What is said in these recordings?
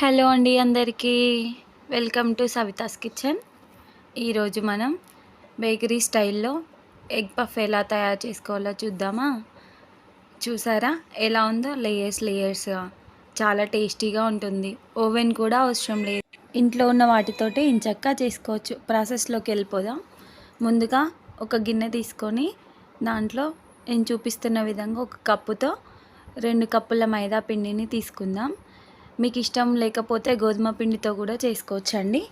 Hello అండి అందరికీ. Welcome to Savita's kitchen ఈరోజు మనం బేకరీ స్టైల్లో ఎగ్ పఫ్ ఎలా తయారు చేసుకోవాలో చూద్దామా? చూసారా? ఎలా ఉందో? లేయర్స్ లేయర్స్గా చాలా టేస్టీగా ఉంటుంది. ఓవెన్ కూడా అవసరం లేదు. ఇంట్లో ఉన్న వాటితోటి ఇంచక్కా చేసుకోవచ్చు. ప్రాసెస్లోకి వెళ్ళిపోదాం. ముందుగా ఒక గిన్నె తీసుకొని దాంట్లో నేను చూపిస్తున్న విధంగా ఒక కప్పుతో రెండు కప్పుల మైదా పిండిని తీసుకుందాం. మీకు ఇష్టం లేకపోతే గోధుమ పిండితో కూడా చేసుకోవచ్చండి.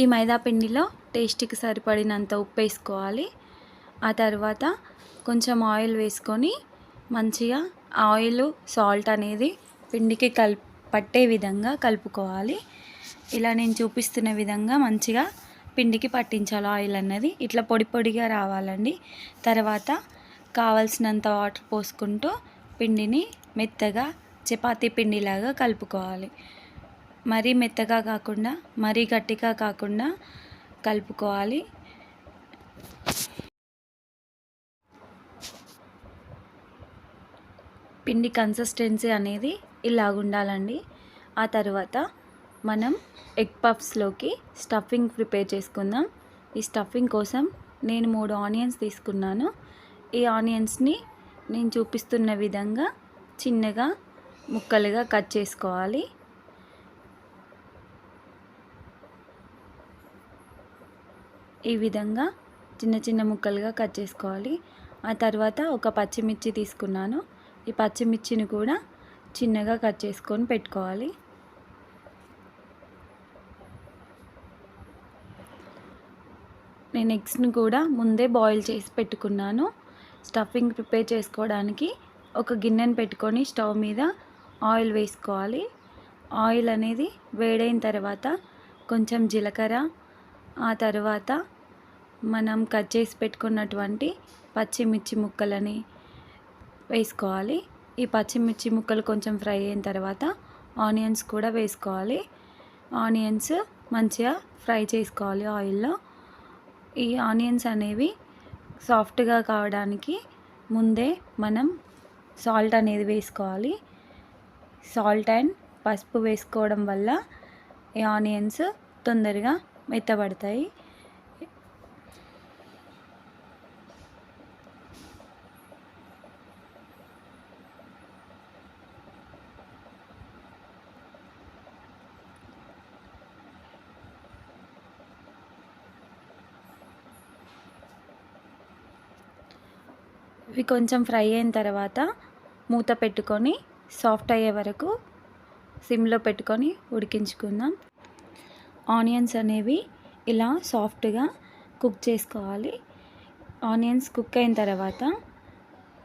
ఈ మైదా పిండిలో టేస్ట్కి సరిపడినంత ఉప్పు వేసుకోవాలి. ఆ తర్వాత కొంచెం ఆయిల్ వేసుకొని మంచిగా ఆయిల్ సాల్ట్ అనేది పిండికి కల్ పట్టే విధంగా కలుపుకోవాలి. ఇలా నేను చూపిస్తున్న విధంగా మంచిగా పిండికి పట్టించాలి ఆయిల్ అన్నది. ఇట్లా పొడి పొడిగా రావాలండి. తర్వాత కావలసినంత వాటర్ పోసుకుంటూ పిండిని మెత్తగా చపాతీ పిండిలాగా కలుపుకోవాలి. మరీ మెత్తగా కాకుండా మరీ గట్టిగా కాకుండా కలుపుకోవాలి. పిండి కన్సిస్టెన్సీ అనేది ఇలాగ ఉండాలండి. ఆ తర్వాత మనం ఎగ్ పఫ్స్లోకి స్టఫింగ్ ప్రిపేర్ చేసుకుందాం. ఈ స్టఫింగ్ కోసం నేను మూడు ఆనియన్స్ తీసుకున్నాను. ఈ ఆనియన్స్ని నేను చూపిస్తున్న విధంగా చిన్నగా ముక్కలుగా కట్ చేసుకోవాలి. ఈ విధంగా చిన్న చిన్న ముక్కలుగా కట్ చేసుకోవాలి. ఆ తర్వాత ఒక పచ్చిమిర్చి తీసుకున్నాను. ఈ పచ్చిమిర్చిని కూడా చిన్నగా కట్ చేసుకొని పెట్టుకోవాలి. నేను ఎగ్స్ని కూడా ముందే బాయిల్ చేసి పెట్టుకున్నాను. స్టఫింగ్ ప్రిపేర్ చేసుకోవడానికి ఒక గిన్నెను పెట్టుకొని స్టవ్ మీద ఆయిల్ వేసుకోవాలి. ఆయిల్ అనేది వేడైన తర్వాత కొంచెం జీలకర్ర ఆ తర్వాత మనం కట్ చేసి పెట్టుకున్నటువంటి పచ్చిమిర్చి ముక్కలని వేసుకోవాలి. ఈ పచ్చిమిర్చి ముక్కలు కొంచెం ఫ్రై అయిన తర్వాత ఆనియన్స్ కూడా వేసుకోవాలి. ఆనియన్స్ మంచిగా ఫ్రై చేసుకోవాలి ఆయిల్లో. ఈ ఆనియన్స్ అనేవి సాఫ్ట్గా కావడానికి ముందే మనం సాల్ట్ అనేది వేసుకోవాలి. సాల్ట్ అండ్ పసుపు వేసుకోవడం వల్ల ఈ ఆనియన్స్ తొందరగా మెత్తబడతాయి. ఇవి కొంచెం ఫ్రై అయిన తర్వాత మూత పెట్టుకొని సాఫ్ట్ అయ్యే వరకు సిమ్లో పెట్టుకొని ఉడికించుకుందాం. ఆనియన్స్ అనేవి ఇలా సాఫ్ట్గా కుక్ చేసుకోవాలి. ఆనియన్స్ కుక్ అయిన తర్వాత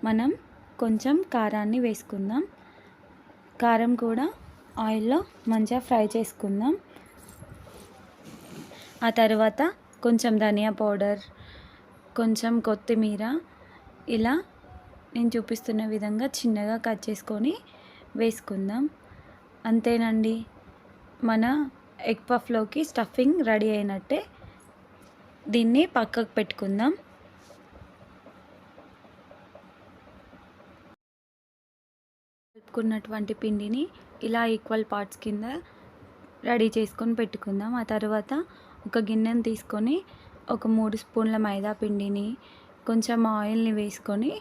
మనం కొంచెం కారాన్ని వేసుకుందాం. కారం కూడా ఆయిల్లో మంచిగా ఫ్రై చేసుకుందాం. ఆ తర్వాత కొంచెం ధనియా పౌడర్ కొంచెం కొత్తిమీర ఇలా నేను చూపిస్తున్న విధంగా చిన్నగా కట్ చేసుకొని వేసుకుందాం. అంతేనండి. మన ఎగ్ పఫ్లోకి స్టఫింగ్ రెడీ అయినట్టే దీన్ని పక్కకు పెట్టుకుందాం. కలుపుకున్నటువంటి పిండిని ఇలా ఈక్వల్ పార్ట్స్ కింద రెడీ చేసుకొని పెట్టుకుందాం. ఆ తర్వాత ఒక గిన్నెను తీసుకొని ఒక మూడు స్పూన్ల మైదా పిండిని కొంచెం ఆయిల్ని వేసుకొని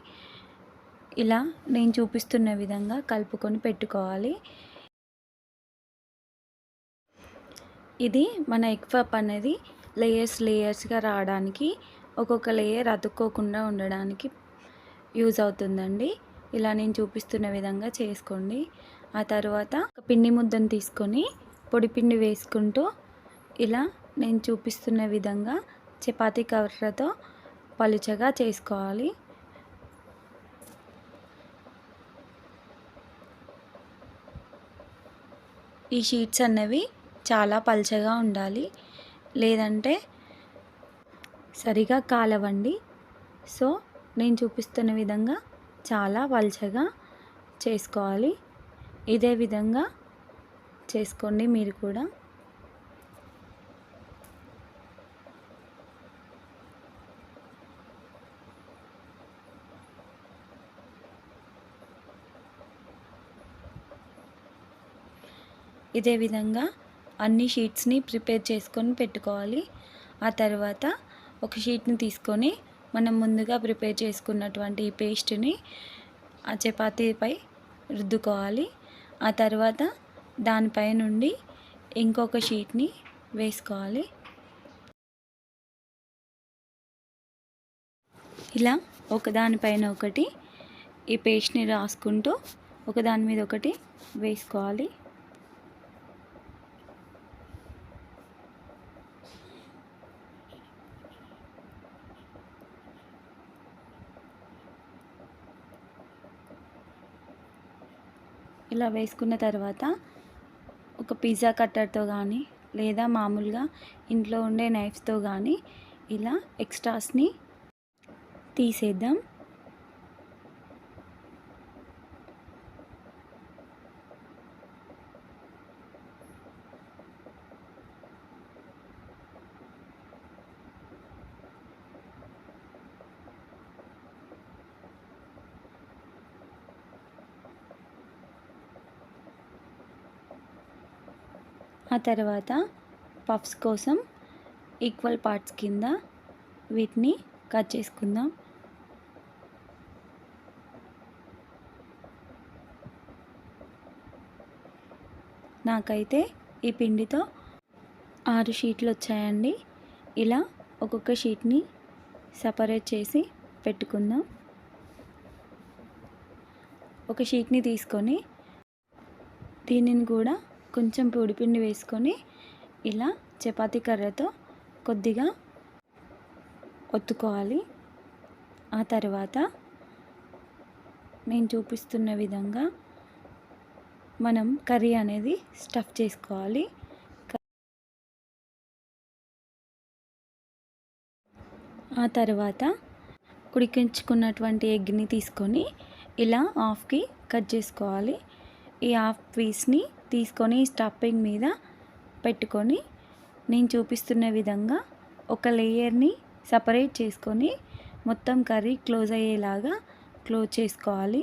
ఇలా నేను చూపిస్తున్న విధంగా కలుపుకొని పెట్టుకోవాలి. ఇది మన ఎగ్ పప్ అనేది లేయర్స్ లేయర్స్గా రావడానికి ఒక్కొక్క లేయర్ అతుక్కోకుండా ఉండడానికి యూజ్ అవుతుందండి. ఇలా నేను చూపిస్తున్న విధంగా చేసుకోండి. ఆ తర్వాత పిండి ముద్దను తీసుకొని పొడి పిండి వేసుకుంటూ ఇలా నేను చూపిస్తున్న విధంగా చపాతీ కవర్రతో పలుచగా చేసుకోవాలి. ఈ షీట్స్ అన్నవి చాలా పల్చగా ఉండాలి. లేదంటే సరిగా కాలవండి. సో నేను చూపిస్తున్న విధంగా చాలా పల్చగా చేసుకోవాలి. ఇదే విధంగా చేసుకోండి మీరు కూడా. ఇదే విధంగా అన్ని షీట్స్ని ప్రిపేర్ చేసుకొని పెట్టుకోవాలి. ఆ తర్వాత ఒక షీట్ని తీసుకొని మనం ముందుగా ప్రిపేర్ చేసుకున్నటువంటి ఈ పేస్ట్ని ఆ చపాతీపై రుద్దుకోవాలి. ఆ తర్వాత దానిపై నుండి ఇంకొక షీట్ని వేసుకోవాలి. ఇలా ఒకదానిపైన ఒకటి ఈ పేస్ట్ని రాసుకుంటూ ఒకదాని మీద ఒకటి వేసుకోవాలి. ఇలా వేసుకున్న తర్వాత ఒక పిజ్జా కట్టర్తో కానీ లేదా మామూలుగా ఇంట్లో ఉండే నైఫ్స్తో కానీ ఇలా ఎక్స్ట్రాస్ని తీసేద్దాం. ఆ తర్వాత పఫ్స్ కోసం ఈక్వల్ పార్ట్స్ కింద వీటిని కట్ చేసుకుందాం. నాకైతే ఈ పిండితో ఆరు షీట్లు వచ్చాయండి. ఇలా ఒక్కొక్క షీట్ని సపరేట్ చేసి పెట్టుకుందాం. ఒక షీట్ని తీసుకొని దీనిని కూడా కొంచెం పొడిపిండి వేసుకొని ఇలా చపాతీ కర్రతో కొద్దిగా ఒత్తుకోవాలి. ఆ తర్వాత నేను చూపిస్తున్న విధంగా మనం కర్రీ అనేది స్టఫ్ చేసుకోవాలి. ఆ తర్వాత ఉడికించుకున్నటువంటి ఎగ్ని తీసుకొని ఇలా హాఫ్కి కట్ చేసుకోవాలి. ఈ హాఫ్ పీస్ని తీసుకొని స్టఫింగ్ మీద పెట్టుకొని నేను చూపిస్తున్న విధంగా ఒక లేయర్ని సపరేట్ చేసుకొని మొత్తం కర్రీ క్లోజ్ అయ్యేలాగా క్లోజ్ చేసుకోవాలి.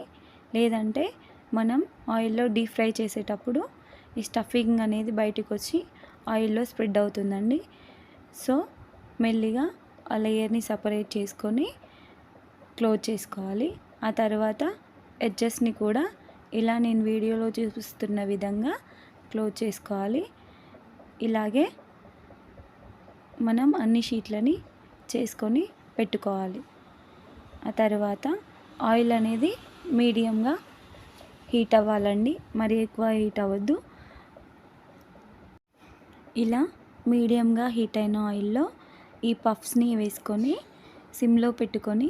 లేదంటే మనం ఆయిల్లో డీప్ ఫ్రై చేసేటప్పుడు ఈ స్టఫింగ్ అనేది బయటకు వచ్చి ఆయిల్లో స్ప్రెడ్ అవుతుందండి. సో మెల్లిగా ఆ లేయర్ని సపరేట్ చేసుకొని క్లోజ్ చేసుకోవాలి. ఆ తర్వాత ఎడ్జెస్ని కూడా ఇలా నేను వీడియోలో చూపిస్తున్న విధంగా క్లోజ్ చేసుకోవాలి. ఇలాగే మనం అన్ని షీట్లని చేసుకొని పెట్టుకోవాలి. ఆ తర్వాత ఆయిల్ అనేది మీడియంగా హీట్ అవ్వాలండి. మరి ఎక్కువ హీట్ అవ్వద్దు. ఇలా మీడియంగా హీట్ అయిన ఆయిల్లో ఈ పఫ్స్ని వేసుకొని సిమ్లో పెట్టుకొని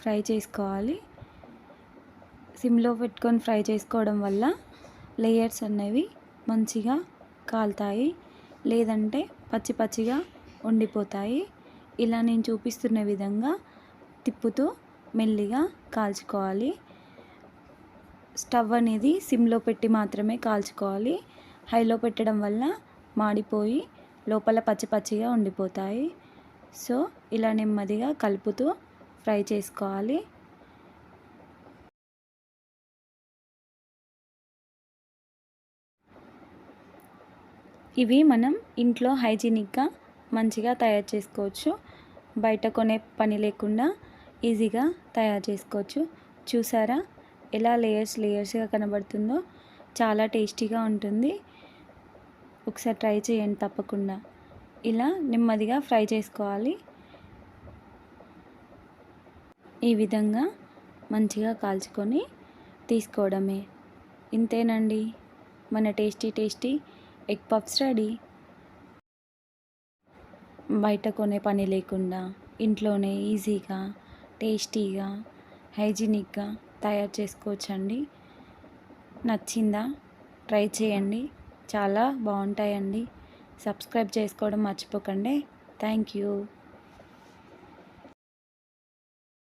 ఫ్రై చేసుకోవాలి. సిమ్లో పెట్టుకొని ఫ్రై చేసుకోవడం వల్ల లేయర్స్ అనేవి మంచిగా కాలుతాయి. లేదంటే పచ్చి పచ్చిగా ఉండిపోతాయి. ఇలా నేను చూపిస్తున్న విధంగా తిప్పుతూ మెల్లిగా కాల్చుకోవాలి. స్టవ్ అనేది సిమ్లో పెట్టి మాత్రమే కాల్చుకోవాలి. హైలో పెట్టడం వల్ల మాడిపోయి లోపల పచ్చి పచ్చిగా ఉండిపోతాయి. సో ఇలా నెమ్మదిగా కలుపుతూ ఫ్రై చేసుకోవాలి. ఇవి మనం ఇంట్లో హైజీనిక్గా మంచిగా తయారు చేసుకోవచ్చు. బయట కొనే పని లేకుండా ఈజీగా తయారు చేసుకోవచ్చు. చూసారా? ఎలా లేయర్స్ లేయర్స్గా కనబడుతుందో చాలా టేస్టీగా ఉంటుంది. ఒకసారి ట్రై చేయండి తప్పకుండా. ఇలా నెమ్మదిగా ఫ్రై చేసుకోవాలి. ఈ విధంగా మంచిగా కాల్చుకొని తీసుకోవడమే. ఇంతేనండి. మన tasty tasty egg puffs ready. బయట కొనే పని లేకుండా ఇంట్లోనే ఈజీగా టేస్టీగా హైజీనిక్గా తయారు చేసుకోవచ్చండి. నచ్చిందా? ట్రై చేయండి. చాలా బాగుంటాయండి. సబ్స్క్రైబ్ చేసుకోవడం మర్చిపోకండి. Thank you.